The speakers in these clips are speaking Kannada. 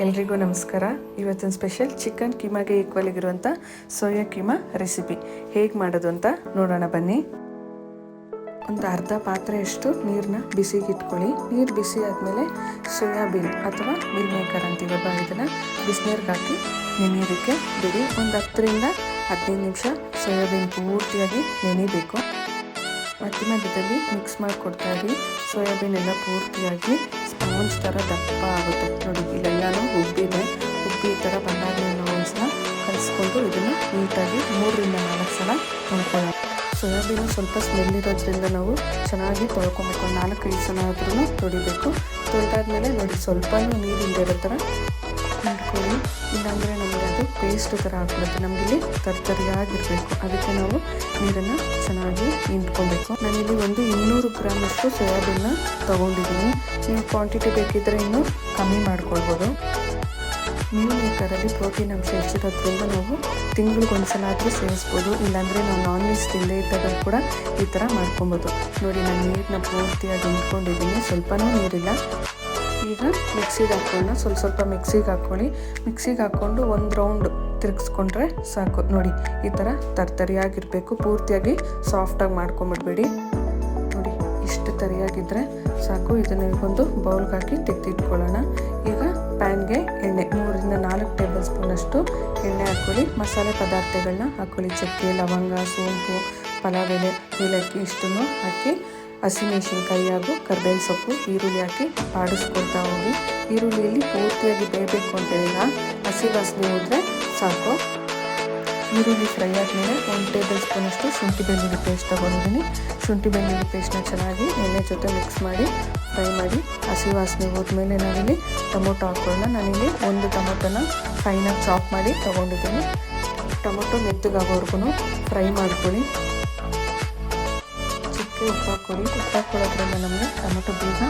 ಎಲ್ರಿಗೂ ನಮಸ್ಕಾರ. ಇವತ್ತಿನ ಸ್ಪೆಷಲ್ ಚಿಕನ್ ಕೀಮಾಗೆ ಈಕ್ವಲ್ ಆಗಿರುವಂಥ ಸೋಯಾ ಕೀಮಾ ರೆಸಿಪಿ. ಹೇಗೆ ಮಾಡೋದು ಅಂತ ನೋಡೋಣ ಬನ್ನಿ. ಒಂದು ಅರ್ಧ ಪಾತ್ರೆಯಷ್ಟು ನೀರನ್ನ ಬಿಸಿಗೆ ಇಟ್ಕೊಳ್ಳಿ. ನೀರು ಬಿಸಿ ಆದಮೇಲೆ ಸೋಯಾಬೀನ್ ಅಥವಾ ಮಿಲ್ ಮೇಕರ್ ಅಂತೀವಲ್ಲ ಇದನ್ನು ಬಿಸಿನೀರಿಗೆ ಹಾಕಿ ನೆನೆಯೋದಕ್ಕೆ ಬಿಡಿ. ಒಂದು ಹತ್ತರಿಂದ ಹದಿನೈದು ನಿಮಿಷ ಸೋಯಾಬೀನ್ ಪೂರ್ತಿಯಾಗಿ ನೆನಿಬೇಕು. ಮಧ್ಯ ಮಧ್ಯದಲ್ಲಿ ಮಿಕ್ಸ್ ಮಾಡಿಕೊಡ್ತಾ ಇರಿ. ಸೋಯಾಬೀನ್ ಎಲ್ಲ ಪೂರ್ತಿಯಾಗಿ ಸ್ಪಾಂಜ್ ಥರ ದಪ್ಪ ಆಗುತ್ತೆ ನೋಡಿ. ಇಲ್ಲೆಲ್ಲನೂ ಉಬ್ಬಿದೆ. ಉಬ್ಬಿ ಥರ ಬಂದಾಗ ನಾವು ಒಂದ್ಸಲ ಕಲಿಸ್ಕೊಂಡು ಇದನ್ನು ನೀಟಾಗಿ ಮೂರರಿಂದ ನಾಲ್ಕು ಸಲ ತೊಳ್ಕೊಳ್ಳೋಣ ಸೋಯಾಬೀನು ಸ್ವಲ್ಪ ಸ್ಮೆಲ್ ಇರೋದ್ರಿಂದ ನಾವು ಚೆನ್ನಾಗಿ ತೊಳ್ಕೊಬೇಕು. ನಾಲ್ಕೈದು ಸಲ ಆದ್ರೂ ತೊಳಿಬೇಕು. ತೊಳೆದಾದ್ಮೇಲೆ ನೋಡಿ, ಸ್ವಲ್ಪನೂ ನೀರು ಇರೋ ಥರ ಹಿಂಡ್ಕೊಳ್ಳಿ ಇಲ್ಲಾಂದರೆ ನಮಗೆ ಅದು ಪೇಸ್ಟ್ ಥರ ಆಗ್ಬಿಡುತ್ತೆ. ನಮಗಿಲ್ಲಿ ತರ್ತರಿಯಾಗಿರಬೇಕು ಅದಕ್ಕೆ ನಾವು ನೀರನ್ನು ಚೆನ್ನಾಗಿ ನಿಂತ್ಕೊಬೇಕು ನಾನಿಲ್ಲಿ ಒಂದು ಇನ್ನೂರು ಗ್ರಾಮಷ್ಟು ಸೋಯಾಬೀನ್ನ ತೊಗೊಂಡಿದ್ದೀನಿ. ನೀವು ಕ್ವಾಂಟಿಟಿ ಬೇಕಿದ್ದರೆ ಇನ್ನೂ ಕಮ್ಮಿ ಮಾಡ್ಕೊಳ್ಬೋದು. ಮೀನು ಮೇಕರಲ್ಲಿ ಪ್ರೋಟೀನ್ ಅಂಶ ಹೆಚ್ಚಿರೋದ್ರಿಂದ ನಾವು ತಿಂಗಳಿಗೊಂದ್ಸಲ ಆದರೂ ಸೇವಿಸ್ಬೋದು. ಇಲ್ಲಾಂದರೆ ನಾವು ನಾನ್ ವೆಜ್ ತಿಂದೇ ಇದ್ದಾಗ ಕೂಡ ಈ ಥರ ಮಾಡ್ಕೊಬೋದು ನೋಡಿ, ನಾನು ನೀರನ್ನ ಪೂರ್ತಿಯಾಗಿ ನಿಂತ್ಕೊಂಡಿದ್ದೀನಿ. ಸ್ವಲ್ಪನೂ ನೀರಿಲ್ಲ. ಈಗ ಮಿಕ್ಸಿಗೆ ಹಾಕ್ಕೊಳ್ಳೋಣ. ಸ್ವಲ್ಪ ಸ್ವಲ್ಪ ಮಿಕ್ಸಿಗೆ ಹಾಕ್ಕೊಳ್ಳಿ. ಮಿಕ್ಸಿಗೆ ಹಾಕ್ಕೊಂಡು ಒಂದು ರೌಂಡ್ ತಿರುಗಿಸ್ಕೊಂಡ್ರೆ ಸಾಕು. ನೋಡಿ, ಈ ಥರ ತರ್ತರಿಯಾಗಿರಬೇಕು. ಪೂರ್ತಿಯಾಗಿ ಸಾಫ್ಟಾಗಿ ಮಾಡ್ಕೊಂಬಿಡ್ಬೇಡಿ. ನೋಡಿ, ಇಷ್ಟು ತರಿಯಾಗಿದ್ದರೆ ಸಾಕು. ಇದನ್ನು ಒಂದು ಬೌಲ್ಗೆ ಹಾಕಿ ತೆಗೆದಿಟ್ಕೊಳ್ಳೋಣ. ಈಗ ಪ್ಯಾನ್ಗೆ ಎಣ್ಣೆ, ಮೂರರಿಂದ ನಾಲ್ಕು ಟೇಬಲ್ ಸ್ಪೂನಷ್ಟು ಎಣ್ಣೆ ಹಾಕ್ಕೊಳ್ಳಿ. ಮಸಾಲೆ ಪದಾರ್ಥಗಳನ್ನ ಹಾಕ್ಕೊಳ್ಳಿ. ಚಕ್ಕೆ, ಲವಂಗ, ಸೋಂಪು, ಪಲಾವ್ ಎಲೆ, ಏಲಕ್ಕಿ ಇಷ್ಟನ್ನು ಹಾಕಿ ಹಸಿಮೆಣಸಿನ್ಕಾಯಿ ಹಾಗೂ ಕರ್ಬೇವಿನ ಸೊಪ್ಪು, ಈರುಳ್ಳಿ ಹಾಕಿ ಆಡಿಸ್ಕೊಳ್ತಾ ಹೋಗಿ. ಈರುಳ್ಳಿಯಲ್ಲಿ ಪೂರ್ತಿಯಾಗಿ ಬೇಯಬೇಕು ಅಂತೇಳಿಲ್ಲ ಹಸಿ ವಾಸನೆ ಹೋದರೆ ಸಾಕು. ಈರುಳ್ಳಿ ಫ್ರೈ ಆದಮೇಲೆ ಒಂದು ಟೇಬಲ್ ಸ್ಪೂನಷ್ಟು ಶುಂಠಿ ಬೆಳ್ಳುಳ್ಳಿ ಪೇಸ್ಟ್ ತೊಗೊಂಡಿದ್ದೀನಿ. ಶುಂಠಿ ಬೆಳ್ಳುಳ್ಳಿ ಪೇಸ್ಟ್ನ ಚೆನ್ನಾಗಿ ಎಣ್ಣೆ ಜೊತೆ ಮಿಕ್ಸ್ ಮಾಡಿ, ಫ್ರೈ ಮಾಡಿ, ಹಸಿ ವಾಸನೆ ಹೋದ್ಮೇಲೆ ನಾನಿಲ್ಲಿ ಟೊಮೊಟೊ ಹಾಕೋಣ ನಾನಿಲ್ಲಿ ಒಂದು ಟೊಮೊಟೊನ ಫೈನಾಗಿ ಚಾಪ್ ಮಾಡಿ ತೊಗೊಂಡಿದ್ದೀನಿ. ಟೊಮೊಟೊ ಮೆತ್ತಗಾಗೋವರೆಗೂ ಫ್ರೈ ಮಾಡ್ಕೊಳ್ಳಿ. ಚಿಕ್ಕ ಉಪ್ಪು ಹಾಕ್ಕೊಳ್ಳಿ. ಉಪ್ಪು ಹಾಕ್ಕೊಳ್ಳೋದ್ರಿಂದ ನಮಗೆ ಟೊಮೆಟೊ ಬೀಜ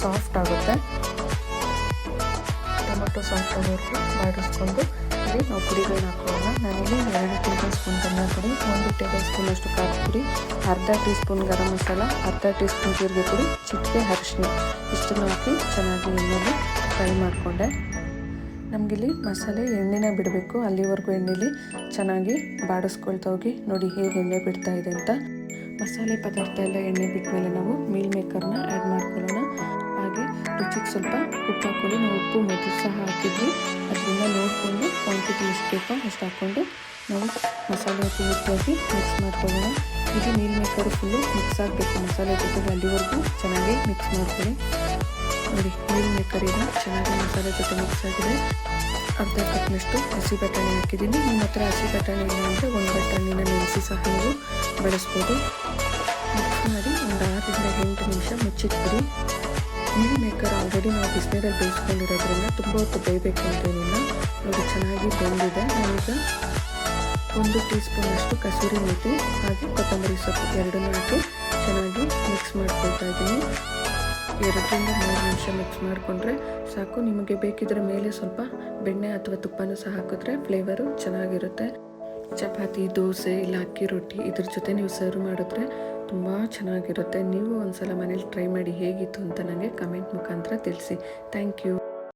ಸಾಫ್ಟ್ ಆಗುತ್ತೆ. ಟೊಮೆಟೊ ಸಾಫ್ಟ್ ಆಗೋದು ಬಾಡಿಸ್ಕೊಂಡು ಇಲ್ಲಿ ನಾವು ಪುಡಿಗಳನ್ನ ಹಾಕೋಣ ನಾನಿಲ್ಲಿ ಎರಡು ಟೇಬಲ್ ಸ್ಪೂನ್ ಧನಿಯಾ ಪುಡಿ, ಒಂದು ಟೇಬಲ್ ಸ್ಪೂನ್ ಅಷ್ಟು ಪುಡಿ, ಅರ್ಧ ಟೀ ಸ್ಪೂನ್ ಗರಂ ಮಸಾಲ, ಅರ್ಧ ಟೀ ಸ್ಪೂನ್ ಜೀರಿಗೆ ಪುಡಿ, ಚಿಟಿಕೆ ಅರಿಶಿನ ಇಷ್ಟನ್ನು ಹಾಕಿ ಚೆನ್ನಾಗಿ ಎಣ್ಣೆಲಿ ಫ್ರೈ ಮಾಡಿಕೊಂಡೆ. ನಮಗಿಲ್ಲಿ ಮಸಾಲೆ ಎಣ್ಣೆನ ಬಿಡಬೇಕು. ಅಲ್ಲಿವರೆಗೂ ಎಣ್ಣೆಲಿ ಚೆನ್ನಾಗಿ ಬಾಡಿಸ್ಕೊಳ್ತಾ ಹೋಗಿ ನೋಡಿ ಹೇಗೆ ಎಣ್ಣೆ ಬಿಡ್ತಾ ಇದೆ ಅಂತ. ಮಸಾಲೆ ಪದಾರ್ಥ ಎಲ್ಲ ಎಣ್ಣೆ ಬಿಟ್ಟ ಮೇಲೆ ನಾವು ಮೀಲ್ ಮೇಕರ್ನ ಆ್ಯಡ್ ಮಾಡ್ಕೊಳ್ಳೋಣ. ಹಾಗೆ ರುಚಿಗೆ ಸ್ವಲ್ಪ ಉಪ್ಪು ಹಾಕ್ಕೊಳ್ಳಿ ನಾವು ಉಪ್ಪು ಮೊದಲು ಸಹ ಹಾಕಿದ್ವಿ. ಅದರಿಂದ ನೋಡಿಕೊಂಡು ಕ್ವಾಂಟಿಟಿ ಎಷ್ಟು ಬೇಕೋ ಅಷ್ಟು ಹಾಕ್ಕೊಂಡು ನಾವು ಮಸಾಲೆ ಪೂರ್ತಿಯಾಗಿ ಮಿಕ್ಸ್ ಮಾಡ್ಕೊಳ್ಳೋಣ. ಇದು ಮೀಲ್ ಮೇಕರ್ ಫುಲ್ಲು ಮಿಕ್ಸ್ ಆಗಬೇಕು. ಮಸಾಲೆ ಜೊತೆಗೆ ಅಲ್ಲಿವರೆಗೂ ಚೆನ್ನಾಗಿ ಮಿಕ್ಸ್ ಮಾಡ್ಕೊಳ್ಳಿ. ನೋಡಿ ಮೀಲ್ ಮೇಕರ್ ಈಗ ಚೆನ್ನಾಗಿ ಮಸಾಲೆ ಜೊತೆ ಮಿಕ್ಸ್ ಆಗಿದೆ. ಅರ್ಧ ಕಪ್ನಷ್ಟು ಹಸಿ ಬಟಾಣಿ ಹಾಕಿದ್ದೀನಿ. ನಿಮ್ಮ ಹತ್ರ ಹಸಿ ಬಟಾಣಿ ಇಲ್ಲ ಅಂದರೆ ಒಂದು ಬಟಾಣಿನ ನೆನೆಸಿ ಸಹ ನೀವು ಬಳಸ್ಬೋದು. ಮಿಕ್ಸ್ ಮಾಡಿ ಒಂದು ಆರರಿಂದ ಎಂಟು ನಿಮಿಷ ಮುಚ್ಚಿಟ್ಬಿಡಿ. ಮೀನು ಮೇಕರ್ ಆಲ್ರೆಡಿ ನಾವು ಬಿಸಿನೀರಲ್ಲಿ ಬೇಯಿಸ್ಕೊಂಡಿರೋದ್ರಿಂದ ತುಂಬ ಹೊತ್ತು ಬೇಯಬೇಕು ಅಂತೇನಿಲ್ಲ ನೋಡಿ ಚೆನ್ನಾಗಿ ಬೆಂದಿದೆ. ನಾನೀಗ ಒಂದು ಟೀ ಸ್ಪೂನಷ್ಟು ಕಸೂರಿ ಮೇಥಿ ಹಾಗೆ ಕೊತ್ತಂಬರಿ ಸೊಪ್ಪು ಎರಡನ್ನೂ ಹಾಕಿ ಚೆನ್ನಾಗಿ ಮಿಕ್ಸ್ ಮಾಡ್ಕೊಳ್ತಾ ಇದ್ದೀನಿ. ಎರಡರಿಂದ ಮೂರು ನಿಮಿಷ ಮಿಕ್ಸ್ ಮಾಡಿಕೊಂಡ್ರೆ ಸಾಕು. ನಿಮಗೆ ಬೇಕಿದ್ರೆ ಮೇಲೆ ಸ್ವಲ್ಪ ಬೆಣ್ಣೆ ಅಥವಾ ತುಪ್ಪನೂ ಸಹ ಹಾಕಿದ್ರೆ ಫ್ಲೇವರು ಚೆನ್ನಾಗಿರುತ್ತೆ. ಚಪಾತಿ, ದೋಸೆ, ಇಲ್ಲ ಅಕ್ಕಿ ರೊಟ್ಟಿ ಇದ್ರ ಜೊತೆ ನೀವು ಸರ್ವ್ ಮಾಡಿದ್ರೆ ತುಂಬ ಚೆನ್ನಾಗಿರುತ್ತೆ. ನೀವು ಒಂದ್ಸಲ ಮನೇಲಿ ಟ್ರೈ ಮಾಡಿ ಹೇಗಿತ್ತು ಅಂತ ನನಗೆ ಕಮೆಂಟ್ ಮುಖಾಂತರ ತಿಳಿಸಿ. Thank you